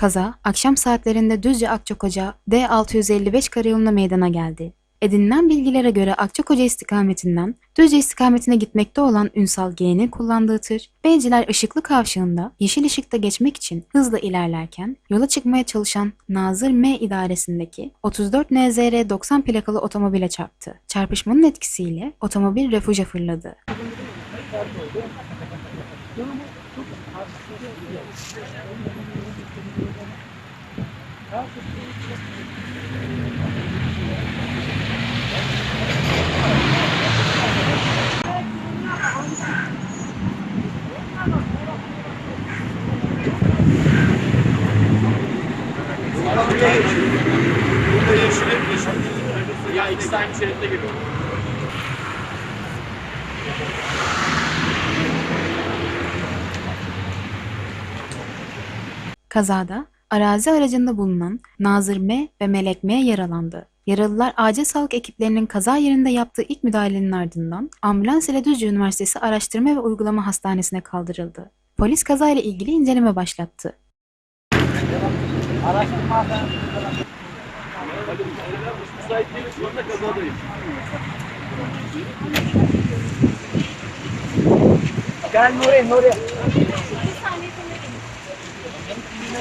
Kaza, akşam saatlerinde Düzce Akçakoca D655 karayoluna meydana geldi. Edinilen bilgilere göre Akçakoca istikametinden Düzce istikametine gitmekte olan Ünsal G'nin kullandığı tır, Beyciler ışıklı kavşağında yeşil ışıkta geçmek için hızla ilerlerken yola çıkmaya çalışan Nazır M idaresindeki 34 NZR 90 plakalı otomobile çarptı. Çarpışmanın etkisiyle otomobil refüje fırladı. Burada yeşil hep yeşil. Ya ikisi aynı şeritte giriyor. Kazada arazi aracında bulunan Nazır M ve Melek M yaralandı. Yaralılar acil sağlık ekiplerinin kaza yerinde yaptığı ilk müdahalenin ardından ambulans ile Düzce Üniversitesi Araştırma ve Uygulama Hastanesi'ne kaldırıldı. Polis kazayla ilgili inceleme başlattı. Gel Nuri, Nuri.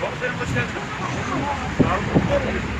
Komiserim hoş geldiniz. Sağ olun.